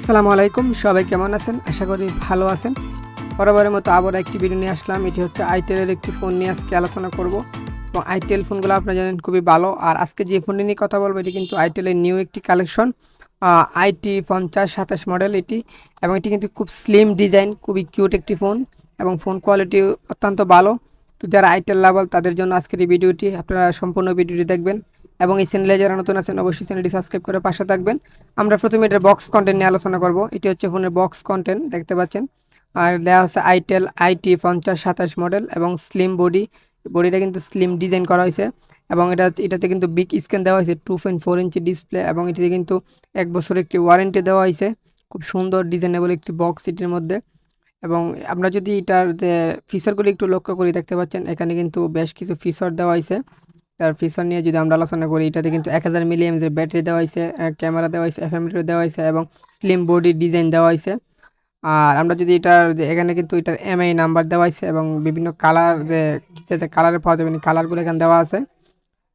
আসসালামু আলাইকুম, সবাই কেমন আছেন? আশা করি ভালো আছেন। বরাবরের মতো আবার একটি ভিডিও নিয়ে আসলাম। এটি হচ্ছে আইটেলের একটি ফোন নিয়ে আজকে আলোচনা করব। এবং আইটেল ফোনগুলো আপনারা জানেন খুবই ভালো। আর আজকে যে ফোনটি নিয়ে কথা বলব, এটি কিন্তু আইটেলের নিউ একটি কালেকশন আইটি পঞ্চাশ সাতাশ মডেল এটি। এবং এটি কিন্তু খুব স্লিম ডিজাইন খুবই কিউট একটি ফোন এবং ফোন কোয়ালিটি অত্যন্ত ভালো। তো যারা আইটেল লাভাল তাদের জন্য আজকের এই ভিডিওটি আপনারা সম্পূর্ণ ভিডিওটি দেখবেন। এবং এই চ্যানেলে যারা নতুন আছেন, অবশ্যই চ্যানেলটি সাবস্ক্রাইব করে পাশে থাকবেন। আমরা প্রথমে এটার বক্স কন্টেন্ট নিয়ে আলোচনা করব। এটি হচ্ছে ফোনের বক্স কন্টেন্ট দেখতে পাচ্ছেন? আর দেওয়া হচ্ছে আইটেল আইটি পঞ্চাশ সাতাশ মডেল এবং স্লিম বডি বডিটা কিন্তু স্লিম ডিজাইন করা হয়েছে এবং এটা এটাতে কিন্তু বিগ স্ক্রিন দেওয়া হয়েছে two point four inch display এবং এটিতে কিন্তু এক বছর একটি ওয়ারেন্টি দেওয়া হয়েছে। খুব সুন্দর ডিজাইনেবল একটি বক্স এটির মধ্যে এবং আমরা যদি এটার ফিচারগুলি একটু লক্ষ্য করি, দেখতে পাচ্ছেন, এখানে কিন্তু বেশ কিছু ফিচার দেওয়া হয়েছে। তার ফিচার নিয়ে যদি আমরা আলোচনা করি, এটাতে কিন্তু এক হাজার মিলিয়ামের ব্যাটারি দেওয়া হয়েছে ক্যামেরা দেওয়া হয়েছে এফ দেওয়া হয়েছে এবং স্লিম বডি ডিজাইন দেওয়া হয়েছে। আর আমরা যদি এটার যে, এখানে কিন্তু এটার এমআই নাম্বার দেওয়া হয়েছে এবং বিভিন্ন কালার যে যে কালারে পাওয়া যাবে কালারগুলো এখানে দেওয়া আছে।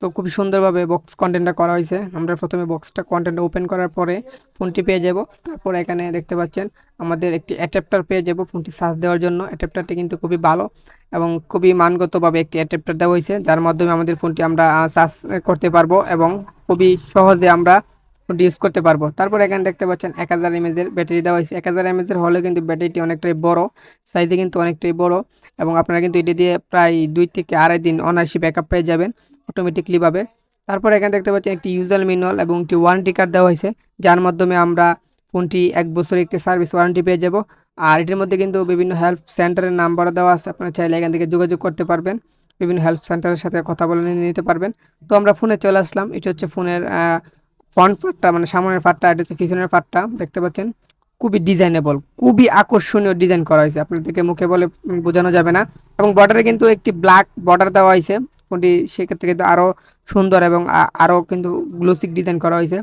তো খুব সুন্দরভাবে বক্স কন্টেন্টটা করা হয়েছে। আমরা প্রথমে বক্সটা কন্টেন্ট ওপেন করার পরে ফোনটি পেয়ে যাব। তারপর এখানে দেখতে পাচ্ছেন, আমাদের একটি অ্যাডাপ্টার পেয়ে যাব ফোনটি সার্চ দেওয়ার জন্য। অ্যাডাপ্টারটি কিন্তু খুবই ভালো এবং খুবই মানগতভাবে একটি অ্যাডাপ্টার দেওয়া হয়েছে, যার মাধ্যমে আমাদের ফোনটি আমরা সার্চ করতে পারব এবং খুবই সহজে আমরা ইউজ করতে পারব। তারপর এখানে দেখতে পাচ্ছেন এক হাজার এমএজের ব্যাটারি দেওয়া হয়েছে। এক হাজার এমএজের হলে কিন্তু ব্যাটারিটি অনেকটাই বড় সাইজে কিন্তু অনেকটাই বড় এবং আপনারা কিন্তু এটি দিয়ে প্রায় দুই থেকে আড়াই দিন অনায়াসি ব্যাকআপ পেয়ে যাবেন অটোমেটিকলিভাবে তারপর এখানে দেখতে পাচ্ছেন একটি ইউজার মিনুয়াল এবং একটি ওয়ারেন্টি কার্ড দেওয়া হয়েছে, যার মাধ্যমে আমরা ফোনটি এক বছর একটি সার্ভিস ওয়ারেন্টি পেয়ে যাব। আর এটির মধ্যে কিন্তু বিভিন্ন হেল্প সেন্টারের নাম্বার দেওয়া আছে, আপনারা চাইলে এখান থেকে যোগাযোগ করতে পারবেন। বিভিন্ন হেল্প সেন্টারের সাথে কথা বলে নিতে পারবেন। তো আমরা ফোনে চলে আসলাম, এটি হচ্ছে ফোনের ফ্রন্ট ফাটটা মানে সামনের ফাটটা, এটা হচ্ছে পিছনের ফাটটা, দেখতে পাচ্ছেন? খুবই ডিজাইনেবল, খুবই আকর্ষণীয় ডিজাইন করা হয়েছে। আপনাদেরকে মুখে বলে বোঝানো যাবে না। এবং বর্ডারে কিন্তু একটি ব্ল্যাক বর্ডার দেওয়া হয়েছে। ফোনটি সেক্ষেত্রে কিন্তু আরও সুন্দর এবং আরও কিন্তু গ্লোসিক ডিজাইন করা হয়েছে।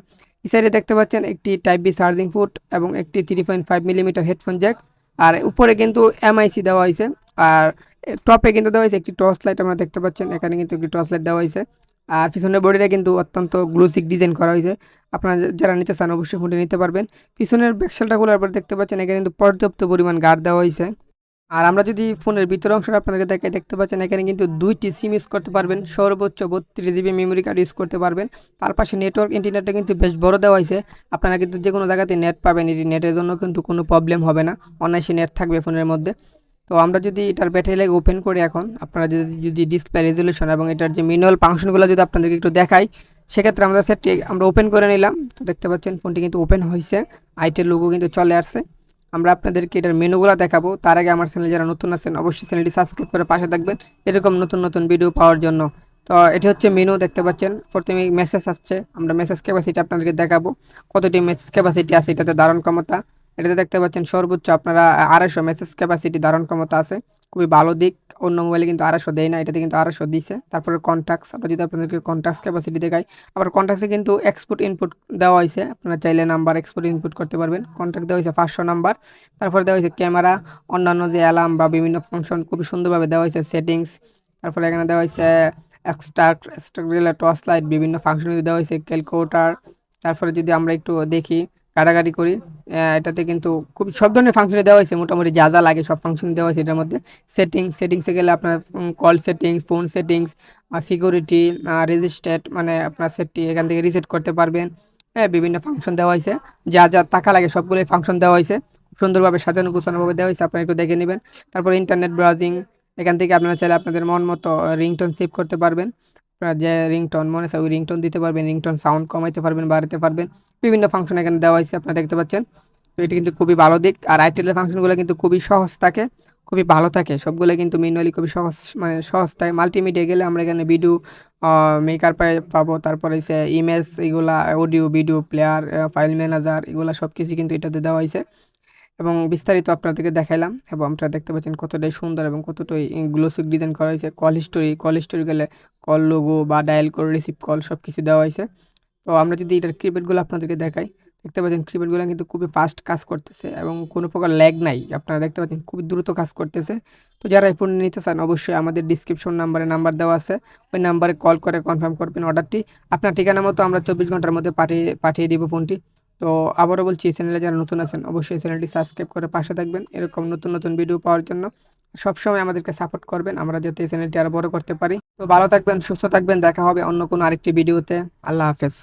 এই সাইডে দেখতে পাচ্ছেন একটি টাইপ বি চার্জিং ফুট এবং একটি three point five millimetre headphone jack আর উপরে কিন্তু এমআইসি দেওয়া হয়েছে। আর টপে কিন্তু দেওয়া হয়েছে একটি টর্চ লাইট আমরা দেখতে পাচ্ছেন। এখানে কিন্তু একটি টর্চ লাইট দেওয়া হয়েছে। আর পিছনের বডিটা কিন্তু অত্যন্ত গ্লোসিক ডিজাইন করা হয়েছে। আপনারা যারা নিতে চান অবশ্যই ফোনটি নিতে পারবেন। পিছনের ব্যাকসেলটা খোলার পর দেখতে পাচ্ছেন, এখানে কিন্তু পর্যাপ্ত পরিমাণ গার্ড দেওয়া হয়েছে। আর আমরা যদি ফোনের ভিতর অংশটা আপনাদেরকে দেখে দেখতে পাচ্ছেন এখানে কিন্তু দুইটি সিম ইউজ করতে পারবেন। সর্বোচ্চ বত্রিশ জিবি মেমোরি কার্ড ইউজ করতে পারবেন। তার পাশে নেটওয়ার্ক ইন্টারনেটটা কিন্তু বেশ বড় দেওয়া হয়েছে। আপনারা কিন্তু যে কোনো জায়গাতে নেট পাবেন। এটি নেটের জন্য কিন্তু কোনো প্রবলেম হবে না। অনায়াসে নেট থাকবে ফোনের মধ্যে। তো আমরা যদি এটার ব্যাটারি লাইক ওপেন করি এখন, আপনারা যদি যদি ডিসপ্লে রেজলিউশন এবং এটার যে মিনুয়াল ফাংশনগুলো যদি আপনাদেরকে একটু দেখাই, সেক্ষেত্রে আমরা সেটটি আমরা ওপেন করে নিলাম। তো দেখতে পাচ্ছেন ফোনটি কিন্তু ওপেন হয়েছে আইটের লোগো কিন্তু চলে আসছে। আমরা আপনাদেরকে এটার মেনুগুলো দেখাবো। তার আগে আমার চ্যানেলে যারা নতুন আছেন, অবশ্যই চ্যানেলটি সাবস্ক্রাইব করে পাশে থাকবেন। এরকম নতুন নতুন ভিডিও পাওয়ার জন্য। তো এটি হচ্ছে মেনু দেখতে পাচ্ছেন। প্রথমে মেসেজ আসছে। আমরা মেসেজ ক্যাপাসিটি আপনাদেরকে দেখাবো। কতটি মেসেজ ক্যাপাসিটি আছে? এটাতে ধারণ ক্ষমতা। এটাতে দেখতে পাচ্ছেন সর্বোচ্চ আপনারা আড়াইশো মেসেজ ক্যাপাসিটি ধারণ ক্ষমতা আছে। খুবই ভালো দিক। অন্য মোবাইলে কিন্তু আড়াইশো দেয় না, এটাতে কিন্তু আড়াইশো দিছে। তারপরে কন্ট্যাক্টস আমরা যদি আপনাদেরকে কন্ট্যাক্টস ক্যাপাসিটি দেখাই, আবার কন্ট্যাক্টসে কিন্তু এক্সপোর্ট ইনপুট দেওয়া হয়েছে আপনারা চাইলে নাম্বার এক্সপোর্ট ইনপুট করতে পারবেন। কন্ট্যাক্ট দেওয়া হয়েছে পাঁচশো নাম্বার তারপরে দেওয়া হয়েছে ক্যামেরা অন্যান্য যে অ্যালার্ম বা বিভিন্ন ফাংশন খুবই সুন্দরভাবে দেওয়া হয়েছে সেটিংস তারপরে এখানে দেওয়া হয়েছে এক্সট্রা এক্সট্রা টর্চ লাইট বিভিন্ন ফাংশন দেওয়া হয়েছে ক্যালকুলেটার তারপরে যদি আমরা একটু দেখি কাটাকাটি করি। এটাতে কিন্তু খুব, সব ধরনের ফাংশনে দেওয়া হয়েছে। মোটামুটি যা যা লাগে সব ফাংশন দেওয়া হয়েছে এটার মধ্যে। সেটিংস সেটিংসে গেলে আপনার call settings phone settings security রেজিস্ট্রেট মানে আপনার সেটটি এখান থেকে রিসেট করতে পারবেন। হ্যাঁ বিভিন্ন ফাংশন দেওয়া হয়েছে। যা যা টাকা লাগে সবগুলোই ফাংশন দেওয়া হয়েছে। সুন্দরভাবে সাজানো গোছানোভাবে দেওয়া হয়েছে, আপনারা একটু দেখে নেবেন। তারপর ইন্টারনেট ব্রাউজিং এখান থেকে আপনারা চাইলে আপনাদের মন মতো রিংটোন সেভ করতে পারবেন। যে রিংটোন, মনে হয় ওই রিংটোন দিতে পারবেন, রিংটোন সাউন্ড কমাইতে পারবেন বাড়াতে পারবেন। বিভিন্ন ফাংশন এখানে দেওয়া হয়েছে, আপনারা দেখতে পাচ্ছেন। তো এটি কিন্তু খুবই ভালো দিক। আর আইটেলের ফাংশনগুলো কিন্তু খুবই সহজ থাকে, খুবই ভালো থাকে। সবগুলো কিন্তু ম্যানুয়ালি খুবই সহজ মানে সহজ থাকে মাল্টিমিডিয়া গেলে আমরা এখানে ভিডিও মেকার পাবো। তারপরে হচ্ছে ইমেজ এগুলা audio video player file manager এগুলো সব কিছু কিন্তু এটাতে দেওয়া হয়েছে। এবং বিস্তারিত আপনাদেরকে দেখাইলাম এবং আপনারা দেখতে পাচ্ছেন কতটাই সুন্দর এবং কতটাই গ্লোসিক ডিজাইন করা হয়েছে। কল হিস্টোরি কল হিস্টোরি গেলে কল লোগো বা ডায়াল করে রিসিভ কল সব কিছু দেওয়া হয়েছে। তো আমরা যদি এটার কিপ্যাডগুলো আপনাদেরকে দেখাই, দেখতে পাচ্ছেন কিপ্যাডগুলো কিন্তু খুবই ফাস্ট কাজ করতেছে এবং কোনো প্রকার ল্যাগ নাই। আপনারা দেখতে পাচ্ছেন খুবই দ্রুত কাজ করতেছে। তো যারা এই ফোন নিতে চান অবশ্যই আমাদের ডিসক্রিপশন নাম্বারে নাম্বার দেওয়া আছে। ওই নাম্বারে কল করে কনফার্ম করবেন অর্ডারটি আপনার ঠিকানা মতো আমরা চব্বিশ ঘণ্টার মধ্যে পাঠিয়ে পাঠিয়ে দিব ফোনটি তো আবারও বলছি, এই চ্যানেলে যারা নতুন আছেন, অবশ্যই চ্যানেলটি সাবস্ক্রাইব করে পাশে থাকবেন। এরকম নতুন নতুন ভিডিও পাওয়ার জন্য সবসময় আমাদেরকে সাপোর্ট করবেন, আমরা যাতে এই চ্যানেলটি আরও বড় করতে পারি। তো ভালো থাকবেন, সুস্থ থাকবেন, দেখা হবে অন্য কোনো আরেকটি ভিডিওতে আল্লাহ হাফেজ।